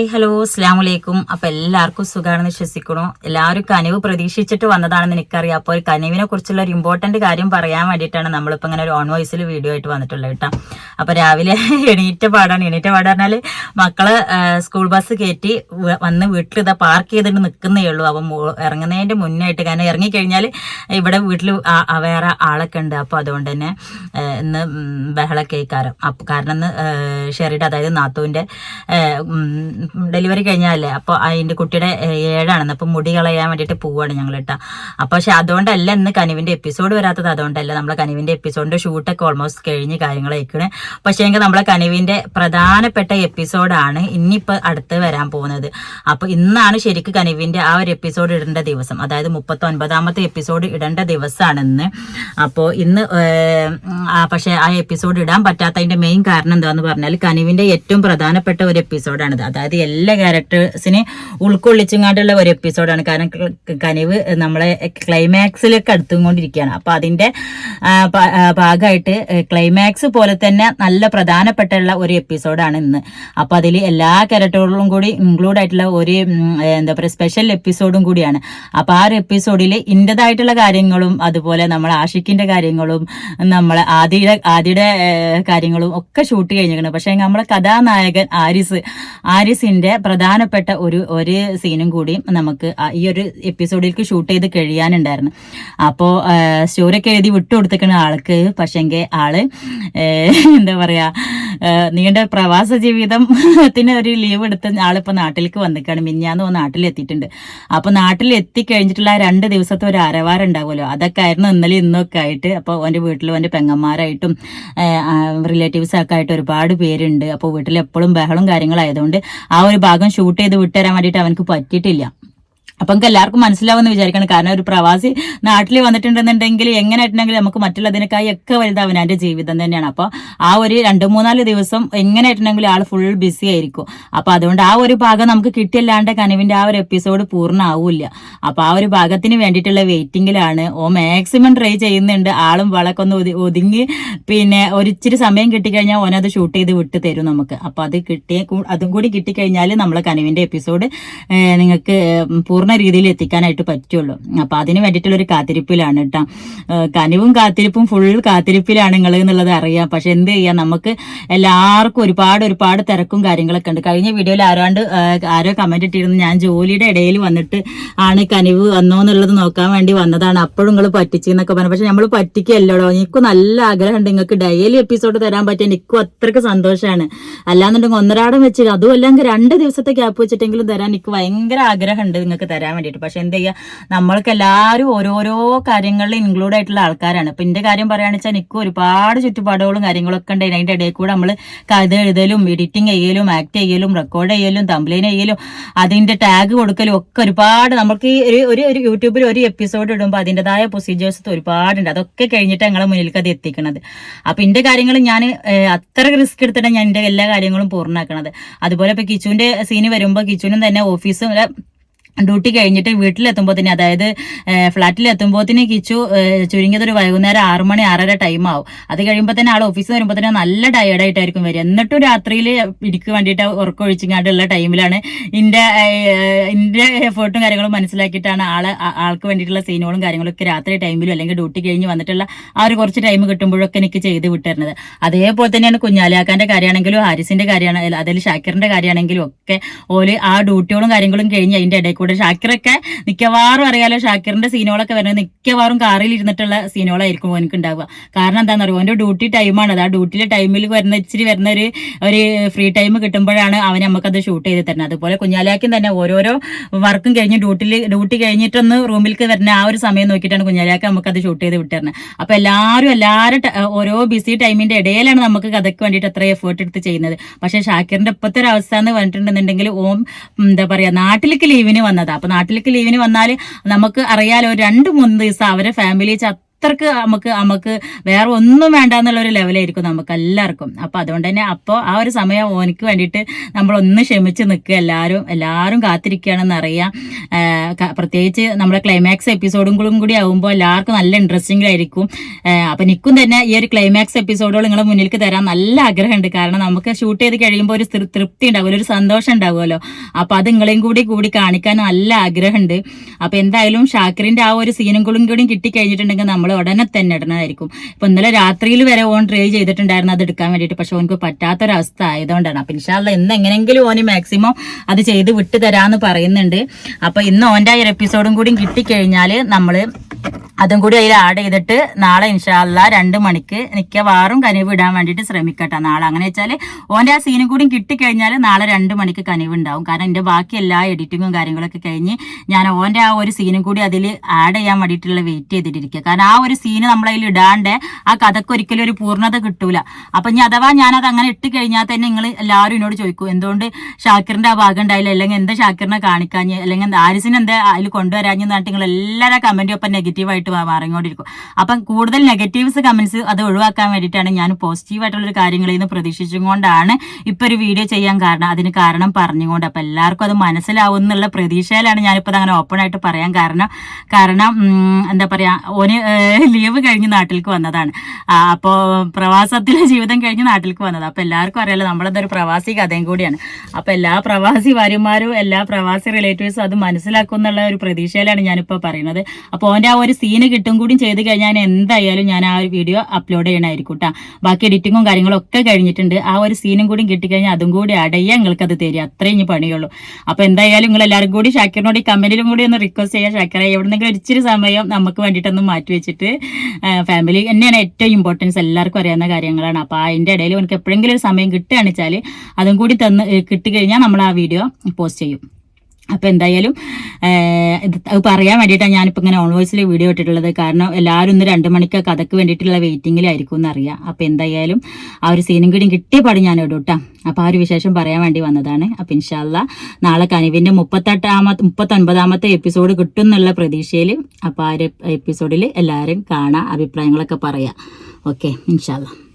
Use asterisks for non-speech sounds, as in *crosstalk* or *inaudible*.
Hi hello അസ്ലാം വലൈക്കും അപ്പൊ എല്ലാവർക്കും സുഖമാണെന്ന് വിശ്വസിക്കണു എല്ലാവരും കനിവ് പ്രതീക്ഷിച്ചിട്ട് വന്നതാണെന്ന് എനിക്കറിയാം. അപ്പോൾ ഒരു കനിവിനെ കുറിച്ചുള്ള ഒരു ഇമ്പോർട്ടന്റ് കാര്യം പറയാൻ വേണ്ടിയിട്ടാണ് നമ്മളിപ്പോ ഇങ്ങനെ ഒരു ഓൺ വോയിസിൽ വീഡിയോ ആയിട്ട് വന്നിട്ടുള്ളത് കേട്ടോ. അപ്പൊ രാവിലെ *laughs* എണീറ്റ പാടാണ്. എണീറ്റ പാട് പറഞ്ഞാൽ മക്കൾ സ്കൂൾ ബസ് കയറ്റി വന്ന് വീട്ടിൽ ഇതാ പാർക്ക് ചെയ്തിട്ട് നിൽക്കുന്നേ ഉള്ളൂ. അപ്പൊ ഇറങ്ങുന്നതിന്റെ മുന്നായിട്ട് കാരണം ഇറങ്ങിക്കഴിഞ്ഞാൽ ഇവിടെ വീട്ടിൽ വേറെ ആളൊക്കെ ഉണ്ട്. അപ്പൊ അതുകൊണ്ട് തന്നെ ഇന്ന് ഉം, ബഹളൊക്കെ ആയിക്കാരം അപ്പൊ കാരണം ഇന്ന് ഷെറിയുടെ അതായത് നാത്തുവിന്റെ ഡെലിവറി കഴിഞ്ഞാലേ അപ്പോൾ അതിന്റെ കുട്ടിയുടെ ഏഴാണെന്ന്. അപ്പോൾ മുടി കളയാൻ വേണ്ടിയിട്ട് പോവാണ് ഞങ്ങൾ കേട്ടോ അപ്പോൾ പക്ഷെ അതുകൊണ്ടല്ല ഇന്ന് കനിവിന്റെ എപ്പിസോഡ് വരാത്തത്. അതുകൊണ്ടല്ല നമ്മളെ കനിവിന്റെ എപ്പിസോഡിന്റെ ഷൂട്ടൊക്കെ ഓൾമോസ്റ്റ് കഴിഞ്ഞ് കാര്യങ്ങളേക്കണ് പക്ഷേ എങ്കിൽ നമ്മളെ കനിവിന്റെ പ്രധാനപ്പെട്ട എപ്പിസോഡാണ് ഇനിയിപ്പോൾ അടുത്ത് വരാൻ പോകുന്നത്. അപ്പോൾ ഇന്നാണ് ശരിക്കും കനിവിന്റെ ആ ഒരു എപ്പിസോഡ് ഇടേണ്ട ദിവസം. അതായത് മുപ്പത്തി ഒൻപതാമത്തെ എപ്പിസോഡ് ഇടേണ്ട ദിവസമാണ് ഇന്ന്. അപ്പോൾ ഇന്ന് പക്ഷേ ആ എപ്പിസോഡ് ഇടാൻ പറ്റാത്തതിന്റെ മെയിൻ കാരണം എന്താന്ന് പറഞ്ഞാൽ കനിവിന്റെ ഏറ്റവും പ്രധാനപ്പെട്ട ഒരു എപ്പിസോഡാണിത്. അതായത് എല്ലാ ക്യാരക്ടേഴ്സിനെ ഉൾക്കൊള്ളിച്ചുങ്ങാണ്ടുള്ള ഒരു എപ്പിസോഡാണ് കാരണം കനിവ് നമ്മളെ ക്ലൈമാക്സിലൊക്കെ അടുത്തുകൊണ്ടിരിക്കുകയാണ്. അപ്പോൾ ആ, ഭാഗമായിട്ട് ക്ലൈമാക്സ് പോലെ തന്നെ നല്ല പ്രധാനപ്പെട്ടുള്ള ഒരു എപ്പിസോഡാണ് ഇന്ന്. അപ്പോൾ അതിൽ എല്ലാ ക്യാരക്ടറുകളും കൂടി ഇൻക്ലൂഡ് ആയിട്ടുള്ള ഒരു എന്താ പറയുക സ്പെഷ്യൽ എപ്പിസോഡും കൂടിയാണ്. അപ്പോൾ ആ ഒരു എപ്പിസോഡിൽ ഇന്റെതായിട്ടുള്ള കാര്യങ്ങളും അതുപോലെ നമ്മൾ ആഷിക്കിന്റെ കാര്യങ്ങളും നമ്മൾ ആദിയുടെ ആദിയുടെ കാര്യങ്ങളും ഒക്കെ ഷൂട്ട് കഴിഞ്ഞിരിക്കണം പക്ഷേ നമ്മളെ കഥാനായകൻ ആരിസ് ആരിസ് ആരിസിന്റെ പ്രധാനപ്പെട്ട ഒരു ഒരു സീനും കൂടി നമുക്ക് ഈ ഒരു എപ്പിസോഡിലേക്ക് ഷൂട്ട് ചെയ്ത് കഴിയാനുണ്ടായിരുന്നു. അപ്പോൾ സ്റ്റോറിയൊക്കെ എഴുതി വിട്ടു കൊടുത്തേക്കുന്ന ആൾക്ക് പക്ഷെങ്കിൽ ആൾ എന്താ പറയാ നീണ്ട പ്രവാസ ജീവിതത്തിന് ഒരു ലീവ് എടുത്ത് ആളിപ്പോ നാട്ടിലേക്ക് വന്നിക്കാണ്. മിഞ്ഞാന്ന് നാട്ടിലെത്തിയിട്ടുണ്ട്. അപ്പോൾ നാട്ടിൽ എത്തിക്കഴിഞ്ഞിട്ടുള്ള രണ്ട് ദിവസത്തെ ഒരു അരവാരം ഉണ്ടാവുമല്ലോ. അതൊക്കെ ആയിരുന്നു ഇന്നലെ ഇന്നൊക്കെ ആയിട്ട് അപ്പോൾ ഓന്റെ വീട്ടിൽ ഓന്റെ പെങ്ങന്മാരായിട്ടും റിലേറ്റീവ്സ് ഒക്കെ ആയിട്ട് ഒരുപാട് പേരുണ്ട്. അപ്പോൾ വീട്ടിൽ എപ്പോഴും ബഹളം കാര്യങ്ങളായതുകൊണ്ട് ആ ഒരു ഭാഗം ഷൂട്ട് ചെയ്ത് വിട്ടുതരാൻ വേണ്ടിയിട്ട് അവനക്ക് പറ്റിയിട്ടില്ല. അപ്പൊ നമുക്ക് എല്ലാവർക്കും മനസ്സിലാവുമെന്ന് വിചാരിക്കണം. കാരണം ഒരു പ്രവാസി നാട്ടിൽ വന്നിട്ടുണ്ടെന്നുണ്ടെങ്കിൽ എങ്ങനെയായിട്ടുണ്ടെങ്കിൽ നമുക്ക് മറ്റുള്ളതിനേക്കായി ഒക്കെ വലുതാവും എന്റെ ജീവിതം തന്നെയാണ്. അപ്പോൾ ആ ഒരു രണ്ട് മൂന്നാൽ ദിവസം എങ്ങനെയായിട്ടുണ്ടെങ്കിൽ ആൾ ഫുൾ ബിസി ആയിരിക്കും. അപ്പോൾ അതുകൊണ്ട് ആ ഒരു ഭാഗം നമുക്ക് കിട്ടിയല്ലാണ്ട് കനിവിന്റെ ആ ഒരു എപ്പിസോഡ് പൂർണമാവില്ല അപ്പോൾ ആ ഒരു ഭാഗത്തിന് വേണ്ടിയിട്ടുള്ള വെയിറ്റിങ്ങിലാണ് ഓ മാക്സിമം ട്രൈ ചെയ്യുന്നുണ്ട്. ആളും വളക്കെ ഒന്ന് ഒതി- ഒതുങ്ങി പിന്നെ ഒരിച്ചിരി സമയം കിട്ടിക്കഴിഞ്ഞാൽ ഓനത് ഷൂട്ട് ചെയ്ത് വിട്ട് തരും നമുക്ക്. അപ്പോൾ അത് കിട്ടിയ അതും കൂടി കിട്ടിക്കഴിഞ്ഞാൽ നമ്മളെ കനിവിന്റെ എപ്പിസോഡ് നിങ്ങൾക്ക് ഏഹ്, പൂർണ രീതിയിൽ എത്തിക്കാനായിട്ട് പറ്റുള്ളൂ. അപ്പൊ അതിന് വേണ്ടിയിട്ടുള്ള ഒരു കാത്തിരിപ്പിലാണ് കേട്ടോ കനിവും കാത്തിരിപ്പും ഫുൾ കാത്തിരിപ്പിലാണ് നിങ്ങൾ എന്നുള്ളത് അറിയാം. പക്ഷെ എന്ത് ചെയ്യാം? നമുക്ക് എല്ലാവർക്കും ഒരുപാട് ഒരുപാട് തിരക്കും കാര്യങ്ങളൊക്കെ ഉണ്ട്. കഴിഞ്ഞ വീഡിയോയിൽ ആരാണ്ട് ആരോ കമന്റ് ഇട്ടിരുന്നു. ഞാൻ ജോലിയുടെ ഇടയിൽ വന്നിട്ട് ആണ് കനിവ് വന്നോ എന്നുള്ളത് നോക്കാൻ വേണ്ടി വന്നതാണ്. അപ്പോഴും നിങ്ങൾ പറ്റിച്ചെന്നൊക്കെ പറഞ്ഞു. പക്ഷെ നമ്മൾ പറ്റിക്കല്ലോ എനിക്ക് നല്ല ആഗ്രഹമുണ്ട്. നിങ്ങൾക്ക് ഡെയിലി എപ്പിസോഡ് തരാൻ പറ്റിയ എനിക്കും അത്രയ്ക്ക് സന്തോഷമാണ് അല്ലാന്നുണ്ടെങ്കിൽ ഒന്നരാടം വെച്ച് അതും അല്ലെങ്കിൽ രണ്ട് ദിവസത്തെ ഗ്യാപ്പ് വെച്ചിട്ടെങ്കിലും തരാൻ എനിക്ക് ഭയങ്കര ആഗ്രഹമുണ്ട് നിങ്ങൾക്ക് തരാൻ. വേണ്ടിയിട്ട്. പക്ഷെ എന്ത് ചെയ്യുക നമ്മൾക്ക് എല്ലാവരും ഓരോരോ കാര്യങ്ങളിൽ ഇൻക്ലൂഡ് ആയിട്ടുള്ള ആൾക്കാരാണ്. ഇപ്പം എന്റെ കാര്യം പറയുകയാണെന്ന് വെച്ചാൽ എനിക്ക് ഒരുപാട് ചുറ്റുപാടുകളും കാര്യങ്ങളൊക്കെ ഉണ്ട്. അതിന്റെ ഇടയിൽ കൂടെ നമ്മൾ കഥ എഴുതലും എഡിറ്റിംഗ് ചെയ്യലും ആക്ട് ചെയ്യലും റെക്കോർഡ് ചെയ്യലും തംബ്ലൈൻ ചെയ്യലും അതിന്റെ ടാഗ് കൊടുക്കലും ഒക്കെ ഒരുപാട് നമുക്ക് ഒരു ഒരു യൂട്യൂബിൽ ഒരു എപ്പിസോഡ് ഇടുമ്പോൾ അതിന്റെതായ പ്രൊസീജിയേഴ്സ് ഒരുപാടുണ്ട്. അതൊക്കെ കഴിഞ്ഞിട്ട് ഞങ്ങളെ മുന്നിലേക്ക് അത് എത്തിക്കണത്. അപ്പം എന്റെ കാര്യങ്ങൾ ഞാൻ അത്ര റിസ്ക് എടുത്തിട്ടാണ് ഞാൻ എന്റെ എല്ലാ കാര്യങ്ങളും പൂർണമാക്കണത് അതുപോലെ ഇപ്പോൾ കിച്ചുവിന്റെ സീന് വരുമ്പോൾ കിച്ചുവിനും തന്നെ ഓഫീസും ഡ്യൂട്ടി കഴിഞ്ഞിട്ട് വീട്ടിലെത്തുമ്പോൾ തന്നെ അതായത് ഫ്ലാറ്റിൽ എത്തുമ്പോൾ കിച്ചു ചുരുങ്ങിയത് ഒരു വൈകുന്നേരം ആറ് മണി ആറര ടൈം ആവും. അത് കഴിയുമ്പോൾ തന്നെ ആൾ ഓഫീസിൽ വരുമ്പോൾ തന്നെ നല്ല ടയേർഡായിട്ടായിരിക്കും വരിക. എന്നിട്ടും രാത്രിയിൽ ഇടിക്ക് വേണ്ടിയിട്ട് ഉറക്കൊഴിച്ചിങ്ങാണ്ടുള്ള ടൈമിലാണ് ഇന്റെ ഇന്റെ എഫേർട്ടും കാര്യങ്ങളും മനസ്സിലാക്കിയിട്ടാണ് ആൾ ആൾക്ക് വേണ്ടിയിട്ടുള്ള സീനുകളും കാര്യങ്ങളൊക്കെ രാത്രി ടൈമിലും അല്ലെങ്കിൽ ഡ്യൂട്ടി കഴിഞ്ഞ് വന്നിട്ടുള്ള ആ ഒരു കുറച്ച് ടൈം കിട്ടുമ്പോഴൊക്കെ എനിക്ക് ചെയ്ത് വിട്ടിരുന്നത്. അതേപോലെ തന്നെയാണ് കുഞ്ഞാലിയാക്കാന്റെ കാര്യമാണെങ്കിലും ഹാരിസിന്റെ കാര്യമാണ് അതിൽ ഷാക്കിറിന്റെ കാര്യമാണെങ്കിലും ഒക്കെ ഓൽ ആ ഡ്യൂട്ടികളും കാര്യങ്ങളും കഴിഞ്ഞ് അതിന്റെ ഇടയിൽ കൂടെ ഷാക്കിറൊക്കെ മിക്കവാറും അറിയാലോ ഷാക്കിറിന്റെ സീനുകളൊക്കെ വരുന്നത് മിക്കവാറും കാറിൽ ഇരുന്നിട്ടുള്ള സീനുകളായിരിക്കും എനിക്ക് ഉണ്ടാവുക. കാരണം എന്താണെന്ന് അറിയുമോ അവന്റെ ഡ്യൂട്ടി ടൈമാണ് അത് ആ ഡ്യൂട്ടിയിലെ ടൈമിൽ വരുന്ന ഇച്ചിരി വരുന്ന ഒരു ഒരു ഫ്രീ ടൈം കിട്ടുമ്പോഴാണ് അവൻ നമുക്കത് ഷൂട്ട് ചെയ്ത് തരുന്നത്. അതുപോലെ കുഞ്ഞാലിയാക്കും തന്നെ ഓരോരോ വർക്കും കഴിഞ്ഞ് ഡ്യൂട്ടിയിൽ ഡ്യൂട്ടി കഴിഞ്ഞിട്ടൊന്ന് റൂമിലേക്ക് വരുന്ന ആ ഒരു സമയം നോക്കിയിട്ടാണ് കുഞ്ഞാലിയാക്ക് നമുക്കത് ഷൂട്ട് ചെയ്ത് വിട്ടുതരുന്നത് അപ്പോൾ എല്ലാവരും എല്ലാവരും ഓരോ ബിസി ടൈമിന്റെ ഇടയിലാണ് നമുക്ക് കഥയ്ക്ക് വേണ്ടിയിട്ട് എത്ര എഫേർട്ട് എടുത്ത് ചെയ്യുന്നത്. പക്ഷേ ഷാക്കിറിന്റെ ഇപ്പോഴത്തെ ഒരു അവസ്ഥ എന്ന് പറഞ്ഞിട്ടുണ്ടെന്നുണ്ടെങ്കിൽ ഓം എന്താ പറയാ നാട്ടിലേക്ക് ലീവിന് വന്നതാ. അപ്പൊ നാട്ടിലേക്ക് ലീവിന് വന്നാൽ നമുക്ക് അറിയാലോ രണ്ട് മൂന്ന് ദിവസം അവരെ ഫാമിലി അത്രയ്ക്ക് നമുക്ക് നമുക്ക് വേറെ ഒന്നും വേണ്ട എന്നുള്ള ഒരു ലെവലായിരിക്കും നമുക്ക് എല്ലാവർക്കും. അപ്പോൾ അതുകൊണ്ട് തന്നെ അപ്പോൾ ആ ഒരു സമയം ഓനിക്ക് വേണ്ടിയിട്ട് നമ്മളൊന്ന് ക്ഷമിച്ച് നിൽക്കുക. എല്ലാവരും എല്ലാവരും കാത്തിരിക്കുകയാണെന്ന് അറിയാം പ്രത്യേകിച്ച് നമ്മുടെ ക്ലൈമാക്സ് എപ്പിസോഡും കൂടി ആകുമ്പോൾ എല്ലാവർക്കും നല്ല ഇൻട്രസ്റ്റിംഗ് ആയിരിക്കും. അപ്പൊ നിൽക്കും തന്നെ ഈ ഒരു ക്ലൈമാക്സ് എപ്പിസോഡുകൾ നിങ്ങളെ മുന്നിലേക്ക് തരാൻ നല്ല ആഗ്രഹമുണ്ട്. കാരണം നമുക്ക് ഷൂട്ട് ചെയ്ത് കഴിയുമ്പോൾ ഒരു തൃപ്തി ഉണ്ടാവുമല്ലോ ഒരു സന്തോഷം ഉണ്ടാവുമല്ലോ. അപ്പോൾ അത് നിങ്ങളെയും കൂടി കൂടി കാണിക്കാൻ നല്ല ആഗ്രഹമുണ്ട്. അപ്പോൾ എന്തായാലും ഷാക്കിറിന്റെ ആ ഒരു സീനും കൂടി കിട്ടി കഴിഞ്ഞിട്ടുണ്ടെങ്കിൽ നമ്മൾ ഉടനെ തന്നെ ഇടണമായിരിക്കും ഇപ്പൊ ഇന്നലെ രാത്രിയിൽ വരെ ഓൺ ട്രൈ ചെയ്തിട്ടുണ്ടായിരുന്നു അത് എടുക്കാൻ വേണ്ടിയിട്ട്. പക്ഷെ ഓനക്ക് പറ്റാത്തൊരവസ്ഥ ആയതുകൊണ്ടാണ്. അപ്പൊ ഇൻഷാല്ല ഇന്ന് എങ്ങനെയെങ്കിലും ഓന് മാക്സിമം അത് ചെയ്ത് വിട്ട് തരാന്ന് പറയുന്നുണ്ട്. അപ്പൊ ഇന്ന് ഓന്റെ ആ ഒരു എപ്പിസോഡും കൂടി കിട്ടിക്കഴിഞ്ഞാൽ നമ്മൾ അതും കൂടി അതിൽ ആഡ് ചെയ്തിട്ട് നാളെ ഇൻഷാല്ല രണ്ട് മണിക്ക് മിക്കവാറും കനിവ് ഇടാൻ വേണ്ടിയിട്ട് ശ്രമിക്കട്ടെ നാളെ. അങ്ങനെ വെച്ചാൽ ഓന്റെ ആ സീനും കൂടി കിട്ടിക്കഴിഞ്ഞാൽ നാളെ രണ്ട് മണിക്ക് കനിവ് ഉണ്ടാവും. കാരണം എന്റെ ബാക്കി എല്ലാ എഡിറ്റിങ്ങും കാര്യങ്ങളൊക്കെ കഴിഞ്ഞ് ഞാൻ ഓന്റെ ആ ഒരു സീനും കൂടി അതിൽ ആഡ് ചെയ്യാൻ വേണ്ടിയിട്ടുള്ള വെയിറ്റ് ചെയ്തിട്ടിരിക്കുക കാരണം ആ ഒരു സീന് നമ്മളതിൽ ഇടാണ്ട് ആ കഥക്ക് ഒരിക്കലും ഒരു പൂർണത കിട്ടൂല. അപ്പൊ ഇനി അഥവാ ഞാനത് അങ്ങനെ ഇട്ട് കഴിഞ്ഞാൽ തന്നെ നിങ്ങൾ എല്ലാവരും എന്നോട് ചോദിക്കും എന്തുകൊണ്ട് ഷാക്കിറിന്റെ ആ ഭാഗം ഉണ്ടായില്ല? അല്ലെങ്കിൽ എന്താ ഷാക്കിറിനെ കാണിക്കാഞ്ഞ്? അല്ലെങ്കിൽ ആരിസിന് എന്താ അതിൽ കൊണ്ടുവരാഞ്ഞ് എന്നിട്ട് നിങ്ങൾ എല്ലാവരും കമന്റും ഒപ്പം നെഗറ്റീവായിട്ട് മാറിക്കൊണ്ടിരിക്കും. അപ്പം കൂടുതൽ നെഗറ്റീവ്സ് കമന്റ്സ് അത് ഒഴിവാക്കാൻ വേണ്ടിയിട്ടാണ് ഞാൻ പോസിറ്റീവായിട്ടുള്ളൊരു കാര്യങ്ങളിൽ നിന്ന് പ്രതീക്ഷിച്ചും കൊണ്ടാണ് ഇപ്പൊ ഒരു വീഡിയോ ചെയ്യാൻ കാരണം അതിന് കാരണം പറഞ്ഞുകൊണ്ട്. അപ്പൊ എല്ലാവർക്കും അത് മനസ്സിലാവും എന്നുള്ള പ്രതീക്ഷയിലാണ് ഞാനിപ്പോൾ അങ്ങനെ ഓപ്പൺ ആയിട്ട് പറയാൻ കാരണം. കാരണം എന്താ പറയാ ഓന് ലീവ് കഴിഞ്ഞ് നാട്ടിലേക്ക് വന്നതാണ്. അപ്പോൾ അപ്പോ പ്രവാസത്തിലെ ജീവിതം കഴിഞ്ഞ് നാട്ടിലേക്ക് വന്നത്. അപ്പോൾ എല്ലാവർക്കും അറിയാലോ നമ്മളതൊരു പ്രവാസി കഥയും കൂടിയാണ്. അപ്പോൾ എല്ലാ പ്രവാസി ഭാര്യമാരും എല്ലാ പ്രവാസി റിലേറ്റീവ്സും അത് മനസ്സിലാക്കും എന്നുള്ള ഒരു പ്രതീക്ഷയിലാണ് ഞാനിപ്പോൾ പറയുന്നത്. അപ്പോൾ ഓന്റെ ആ ഒരു സീന് കിട്ടും കൂടി ചെയ്ത് കഴിഞ്ഞാൽ എന്തായാലും ഞാൻ ആ ഒരു വീഡിയോ അപ്ലോഡ് ചെയ്യണമായിരിക്കും കേട്ടോ ബാക്കി എഡിറ്റിങ്ങും കാര്യങ്ങളും ഒക്കെ കഴിഞ്ഞിട്ടുണ്ട്. ആ ഒരു സീനും കൂടി കിട്ടിക്കഴിഞ്ഞാൽ അതും കൂടി അടയ്യാ നിങ്ങൾക്ക് അത് തരിക. അത്രയും ഇനി പണിയുള്ളൂ. അപ്പോൾ എന്തായാലും നിങ്ങൾ എല്ലാവരും കൂടി ഷാക്കിറിനോട് ഈ കമന്റിലും കൂടി ഒന്ന് റിക്വസ്റ്റ് ചെയ്യാം. ഷാക്കിറെ എവിടെന്നെങ്കിലും ഒരു ഒരിച്ചിരി സമയം നമുക്ക് വേണ്ടിയിട്ടൊന്ന് മാറ്റി വെച്ചിട്ട് ഫാമിലി തന്നെയാണ് ഏറ്റവും ഇമ്പോർട്ടൻസ് എല്ലാവർക്കും അറിയാവുന്ന കാര്യങ്ങളാണ്. അപ്പോൾ അതിന്റെ ഇടയിൽ എനിക്ക് എപ്പോഴെങ്കിലും ഒരു സമയം കിട്ടുകയാണെന്ന് വെച്ചാൽ അതും കൂടി തന്ന് കിട്ടിക്കഴിഞ്ഞാൽ നമ്മൾ ആ വീഡിയോ പോസ്റ്റ് ചെയ്യും. അപ്പോൾ എന്തായാലും ഇത് പറയാൻ വേണ്ടിയിട്ടാണ് ഞാനിപ്പോൾ ഇങ്ങനെ ഓൺ വോയിസിൽ വീഡിയോ ഇട്ടിട്ടുള്ളത്. കാരണം എല്ലാവരും ഒന്ന് രണ്ട് മണിക്കൊക്കെ അതൊക്കെ വേണ്ടിയിട്ടുള്ള വെയിറ്റിങ്ങിലായിരിക്കും എന്നറിയാം. അപ്പോൾ എന്തായാലും ആ ഒരു സീനും കൂടി കിട്ടിയ പാടും ഞാൻ ഇടും കേട്ടോ അപ്പോൾ ആ ഒരു വിശേഷം പറയാൻ വേണ്ടി വന്നതാണ്. അപ്പോൾ ഇൻഷാല്ല നാളെ കനിവിന്റെ മുപ്പത്തെട്ടാമത്തെ മുപ്പത്തൊൻപതാമത്തെ എപ്പിസോഡ് കിട്ടും എന്നുള്ള പ്രതീക്ഷയിൽ അപ്പോൾ ആ ഒരു എപ്പിസോഡിൽ എല്ലാവരും കാണാം അഭിപ്രായങ്ങളൊക്കെ പറയാം. ഓക്കെ ഇൻഷാല്ല